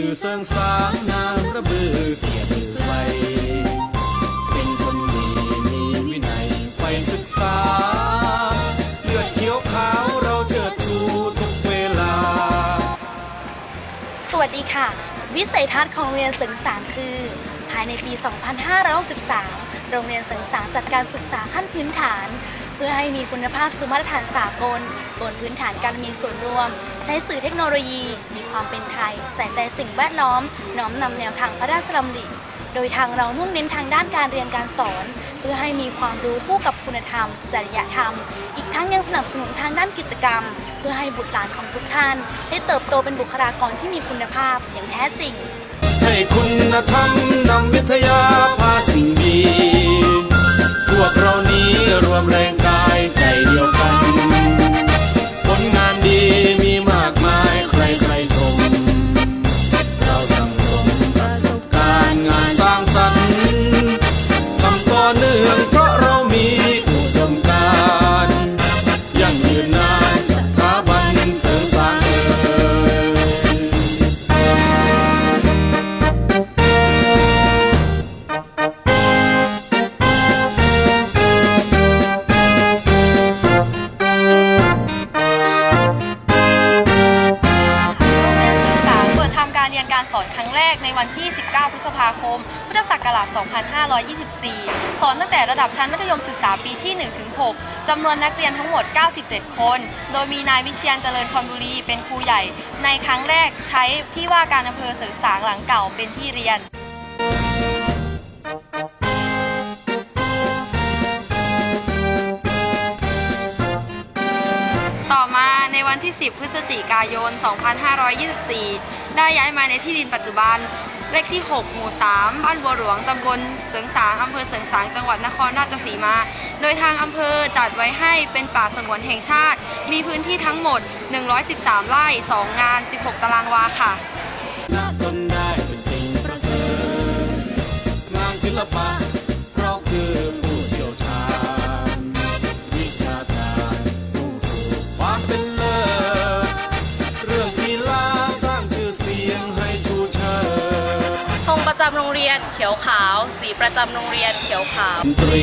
ชื่อเสียงสางนามระบือเกียรติไกรเป็นคนดีมีวินัยใฝ่ศึกษา เลือดเขียวขาวเราเชิดชูทุกเวลา สวัสดีค่ะ วิสัยทัศน์ของโรงเรียนเสริงสางคือ ภายในปี 2563 โรงเรียนเสริงสางจัดการศึกษาขั้นพื้นฐาน เพื่อให้มีคุณภาพสู่มาตรฐานสากลบนพื้นฐานการมีส่วนร่วม ช้สื่อเทคโนโลยี มีความเป็นไทย ใส่ใจสิ่งแวดล้อม น้อมนำแนวทางพระราชดำริ โดยทางเรามุ่งเน้นทางด้านการเรียนการสอน เพื่อให้มีความรู้คู่กับคุณธรรม จริยธรรม อีกทั้งยังสนับสนุนทางด้านกิจกรรม เพื่อให้บุตรหลานของทุกท่าน ได้เติบโตเป็นบุคลากรที่มีคุณภาพอย่างแท้จริง ให้คุณธรรมนำวิทยาพาสิ่งดี พวกเรานี้รวมแรงกาย ศักราช 2524 สอนตั้งแต่ระดับชั้นมัธยมศึกษาปีที่ 1-6 จำนวนนักเรียนทั้งหมด 97 คน โดยมีนายวิเชียนเจริญคอนบุรีเป็นครูใหญ่ ในครั้งแรกใช้ที่ว่าการอำเภอเสริงสางหลังเก่าเป็นที่เรียนต่อมาในวันที่ 10 พฤศจิกายน 2524 ได้ย้ายมาในที่ดินปัจจุบัน เลขที่ 6 หมู่ 3 บ้านบัวหลวง ตำบลเสริงสาง อำเภอเสริงสาง จังหวัดนครราชสีมา โดยทางอำเภอจัดไว้ให้เป็นป่าสงวนแห่งชาติ มีพื้นที่ทั้งหมด 113 ไร่ 2 งาน 16 ตารางวาค่ะณตนได้เป็นสิ่งประเสริฐงานศิลปะ จำโรงเรียนเขียวขาว สีประจำโรงเรียนเขียวขาวดนตรี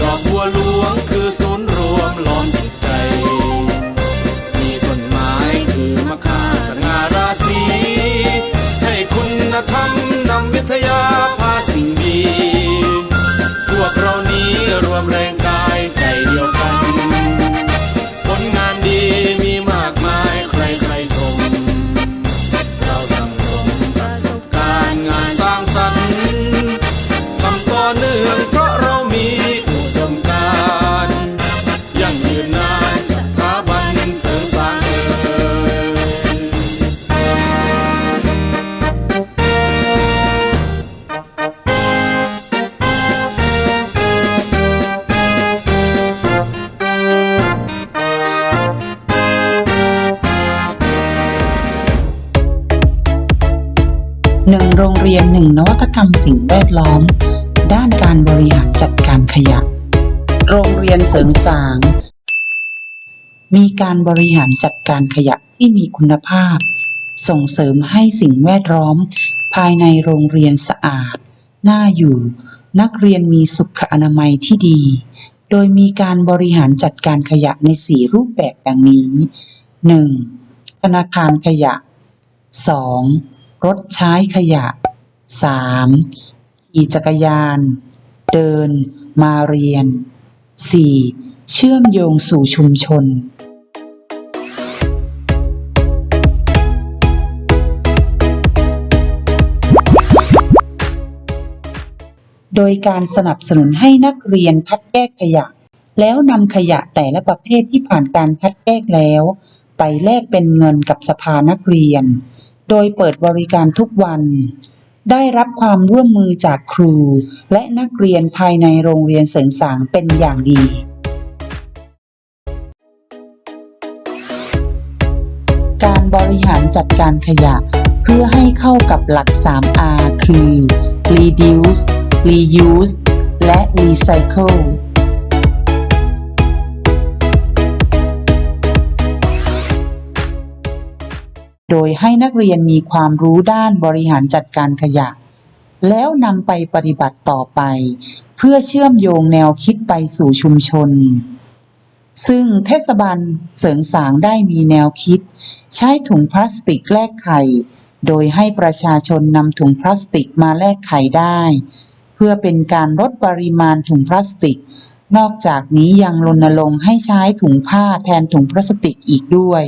ดอกบัวหลวงคือศูนย์รวมล้อมจิตใจ มีต้นไม้คือมะค่าสง่าราศีให้คุณธรรมนำวิทยาพาสิ่งดี 1. โรงเรียน 1 นวัตกรรมสิ่งแวดล้อม ด้านการบริหารจัดการขยะ โรงเรียนเสริมสาง มีการบริหารจัดการขยะที่มีคุณภาพ ส่งเสริมให้สิ่งแวดล้อม ภายในโรงเรียนสะอาด น่าอยู่ นักเรียนมีสุขอนามัยที่ดี โดยมีการบริหารจัดการขยะใน 4 รูปแบบดังนี้ 1. ธนาคารขยะ 2. รถใช้ขยะ 3. ขี่จักรยาน เดิน มาเรียน 4. เชื่อมโยงสู่ชุมชนโดยการสนับสนุนให้นักเรียนคัดแยกขยะ แล้วนำขยะแต่ละประเภทที่ผ่านการคัดแยกแล้ว ไปแลกเป็นเงินกับสภานักเรียน โดยเปิดบริการทุกวัน ได้รับความร่วมมือจากครู และนักเรียนภายในโรงเรียนเสริงสางเป็นอย่างดีการบริหารจัดการขยะ เพื่อให้เข้ากับหลัก 3R คือ reduce reuse และ recycle โดยให้นักเรียนมีความรู้ด้านบริหารจัดการขยะ แล้วนำไปปฏิบัติต่อไป เพื่อเชื่อมโยงแนวคิดไปสู่ชุมชน ซึ่งเทศบาลเสริงสางได้มีแนวคิด ใช้ถุงพลาสติกแลกไข่ โดยให้ประชาชนนำถุงพลาสติกมาแลกไข่ได้ เพื่อเป็นการลดปริมาณถุงพลาสติก นอกจากนี้ยังรณรงค์ให้ใช้ถุงผ้าแทนถุงพลาสติกอีกด้วย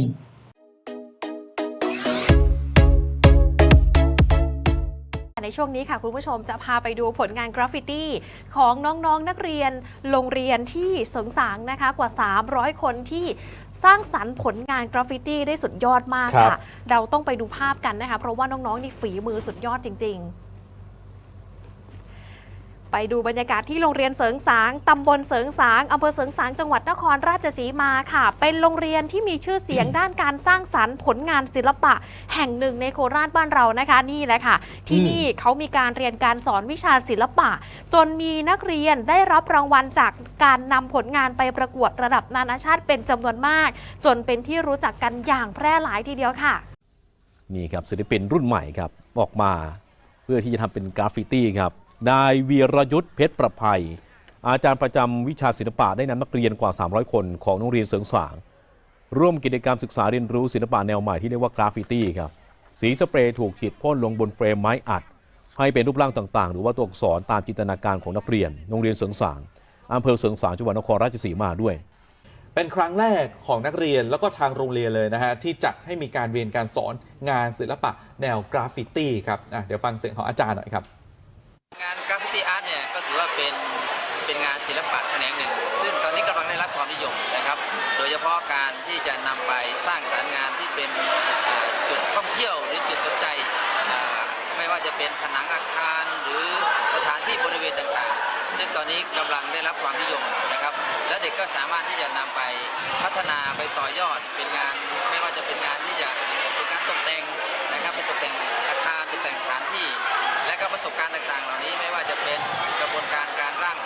ช่วงนี้ค่ะ คุณผู้ชมจะพาไปดูผลงานกราฟฟิตี้ของน้องๆนนักเรียนโรงเรียนที่เสริงสางนะคะกว่า 300 คนที่สร้างสรรค์ผลงานกราฟฟิตี้ได้สุดยอดมากครัค่ะบเราต้องไปดูภาพกันนะคะ เพราะว่าน้องๆนี่ฝีมือสุดยอดจริง ๆ ไปดูบรรยากาศที่โรงเรียนเสริงสาง ตำบลเสริงสาง อำเภอเสริงสาง จังหวัดนครราชสีมาค่ะ เป็นโรงเรียนที่มีชื่อเสียงด้านการสร้างสรรค์ผลงานศิลปะ แห่งหนึ่งในโคราชบ้านเรานะคะ นี่แหละค่ะ ที่นี่เขามีการเรียนการสอนวิชาศิลปะ จนมีนักเรียนได้รับรางวัลจากการนำผลงานไปประกวดระดับนานาชาติเป็นจำนวนมาก จนเป็นที่รู้จักกันอย่างแพร่หลายทีเดียวค่ะ นี่ครับศิลปินรุ่นใหม่ครับออกมา เพื่อที่จะทำเป็นกราฟฟิตี้ครับ นายวีรยุทธ์เพชรประภัย อาจารย์ประจำวิชาศิลปะได้นำนักเรียนกว่า 300 คนของโรงเรียนเสริงสาง ร่วมกิจกรรมศึกษาเรียนรู้ศิลปะแนวใหม่ที่เรียกว่ากราฟฟิตี้ครับ สีสเปรย์ถูกฉีดพ่นลงบนเฟรมไม้อัด ให้เป็นรูปร่างต่างๆ หรือว่าตัวอักษรตามจินตนาการของนักเรียน โรงเรียนเสริงสางอำเภอเสริงสางจังหวัดนครราชสีมาด้วยเป็นครั้งแรกของนักเรียนแล้วก็ทางโรงเรียนเลยนะฮะ ที่จัดให้มีการเรียนการสอนงานศิลปะแนวกราฟฟิตี้ครับเดี๋ยวฟังเสียงของอาจารย์หน่อยครับ สร้างสรรค์งานที่เป็นจุดท่องเที่ยวหรือจุดสนใจ ไม่ว่าจะเป็นผนังอาคารหรือสถานที่บริเวณต่างๆ ซึ่งตอนนี้กำลังได้รับความนิยมนะครับ และเด็กก็สามารถที่จะนำไปพัฒนาไปต่อยอดเป็นงาน ไม่ว่าจะเป็นงานที่จะเป็นการตกแต่งนะครับเป็นตกแต่งอาคารตกแต่งสถานที่ และก็ประสบการณ์ต่างๆ เหล่านี้ไม่ว่าจะเป็นกระบวนการการร่าง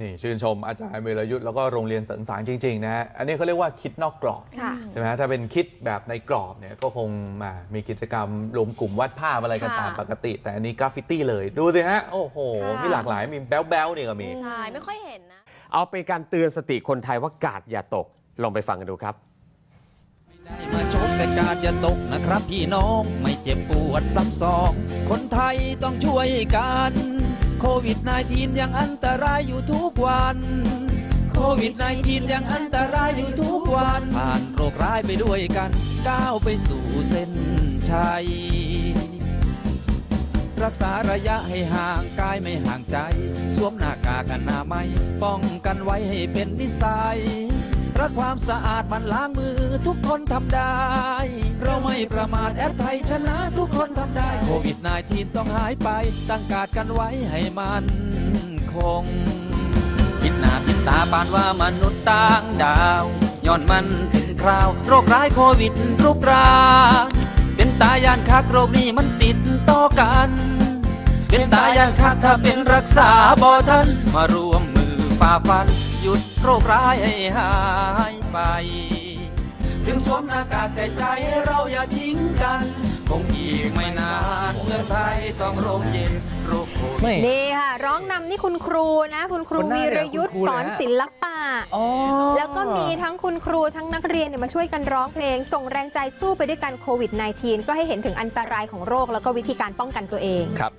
นี่ชื่นชมอาจารย์เวรยุทธ์แล้วก็โรงเรียนเสริงสางจริงๆนะฮะอันนี้เขาเรียกว่าคิดนอกกรอบค่ะ ใช่ไหมฮะถ้าเป็นคิดแบบในกรอบเนี่ยก็คงมามีกิจกรรมรวมกลุ่มวาดภาพอะไรกันค่ะตามปกติ แต่อันนี้กราฟฟิตี้เลย ดูสิฮะ โอ้โห ค่ะ มีหลากหลายมีแบ๊วๆนี่ก็มี ใช่ ไม่ค่อยเห็นนะ เอาเป็นการเตือนสติคนไทยว่ากาดอย่าตก ลองไปฟังกันดูครับ ได้มาชกแต่กาดอย่าตกนะครับพี่น้อง ไม่เจ็บปวดซ้ำสอง คนไทยต้องช่วยกัน โควิด -19 ยังอันตรายอยู่ทุกวัน โควิด -19 ยังอันตรายอยู่ทุกวัน ผ่านโรคร้ายไปด้วยกัน ก้าวไปสู่เส้นชัย รักษาระยะให้ห่างกายไม่ห่างใจ สวมหน้ากากอนามัย ป้องกันไว้ให้เป็นนิสัย รักความสะอาดมันล้างมือทุกคนทำได้ เราไม่ประมาทแอปไทยชนะทุกคนทำได้โควิด -19 ต้องหายไป ตั้งการดกันไว้ให้มันคงคิดหน้าคิดตาปานว่ามนุษย์ต่างดาวย้อนมันถึงคราว โรคร้ายโควิดรุกรานเป็นตายานคักโรคนี้มันติดต่อกัน เป็นตายานคักถ้าเป็นรักษาบ่ทันมารวมมือฝ่าฟัน หยุดโรคร้ายให้หายไป ถึงสวมหน้ากากแต่ใจเราอย่าทิ้งกัน คงอีกไม่นานเมืองไทยต้องร่มเย็นโรคโควิด นี่ค่ะ ร้องนำนี่คุณครูนะ คุณครูคนหน้าวีเนี่ยรยุทธ์คุณครูสอนเลยฮะ ศิลปะแล้วก็มีทั้งคุณครูทั้งนักเรียนเนี่ยมาช่วยกันร้องเพลง ส่งแรงใจสู้ไปด้วยกันโควิด -19 ก็ให้เห็นถึงอันตรายของโรคแล้วก็วิธีการป้องกันตัวเอง ครับ